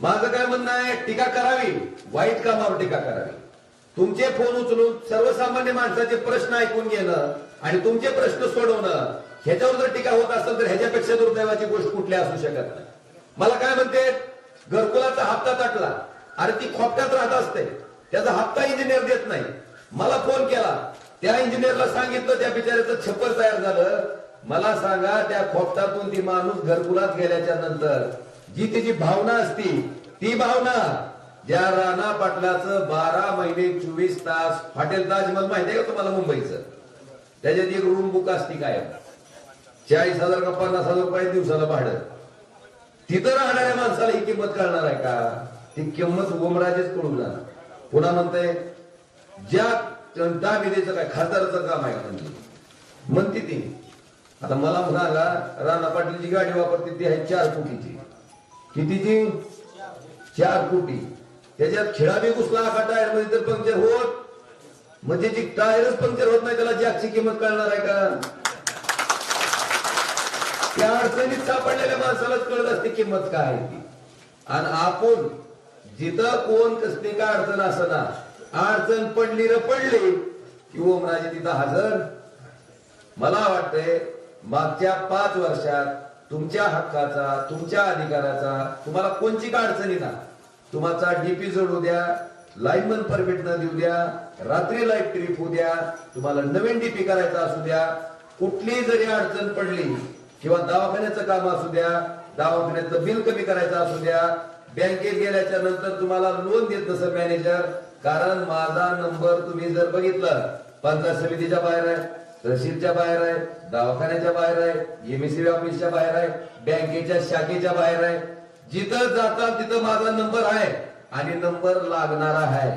माझं काय म्हणणं आहे टीका करावी. वाईट कामावर टीका करावी. तुमचे फोन उचलून सर्वसामान्य माणसाचे प्रश्न ऐकून घेणं आणि तुमचे प्रश्न सोडवणं ह्याच्यावर जर टीका होत असेल तर ह्याच्यापेक्षा दुर्दैवाची गोष्ट कुठली असू शकत नाही. मला काय म्हणते घरकुलाचा हप्ता तटला. अरे ती खोपट्यात राहत असते. त्याचा हप्ता इंजिनियर देत नाही. मला फोन केला. त्या इंजिनियरला सांगितलं त्या बिचाऱ्याचं छप्पर तयार झालं. मला सांगा त्या खोपटातून ती माणूस घरकुलात गेल्याच्यानंतर जी त्याची भावना असती ती भावना ज्या राणा पाटलाचं बारा महिने चोवीस तास हॉटेल ताजमहल माहिती आहे का तुम्हाला मुंबईचं? त्याच्यात एक रूम बुक असती काय चाळीस हजार का पन्नास हजार रुपये दिवसाला भाडं. तिथं राहणाऱ्या माणसाला ही किंमत कळणार आहे का? ती किंमत उमराजेच कळून जाणार. पुन्हा म्हणताय ज्या दाबिदेचं काय खासदाराचं काम आहे म्हणजे? म्हणते ती. आता मला म्हणाला राणा पाटीलची गाडी वापरते ती आहे चार फुटीची. कितीची चार कोटी. त्याच्यात खेळाबी घुसला का टायरमध्ये तर पंक्चर होत. मग त्याची टायरच पंक्चर होत नाही त्याला जॅकची किंमत कळणार आहे का? त्या अडचणीत सापडलेल्या माणसालाच कळत असते किंमत काय आहे ती. आणि आपण जिथं कोण कसली काय अडचण असना अडचण पडली र पडली की ओमराजे तिथं हजर. मला वाटतंय मागच्या पाच वर्षात तुमच्या हक्काचा तुमच्या अधिकाराचा तुम्हाला कोणची का अडचणी ना तुम्हाला डीपी जोडू द्या लाईनमन परमिट न देऊ द्या रात्री लाइट ट्रिप होऊ द्या तुम्हाला नवीन डीपी करायचा असू द्या कुठली जरी अडचण पडली किंवा दवाखान्याचं काम असू द्या दवाखान्याचं बिल कमी करायचं असू द्या बँकेत गेल्याच्यानंतर तुम्हाला लोन देत नसं मॅनेजर कारण माझा नंबर तुम्ही जर बघितलं पंचायत समितीच्या बाहेर आहे. तहसीलच्या बाहेर आहे दवाखान्याच्या बाहेर आहे एमएससी ऑफिसच्या बाहेर आहे बँकेच्या शाखेच्या बाहेर आहे. जिथं जातात तिथं माझा नंबर आहे आणि नंबर लागणारा आहे.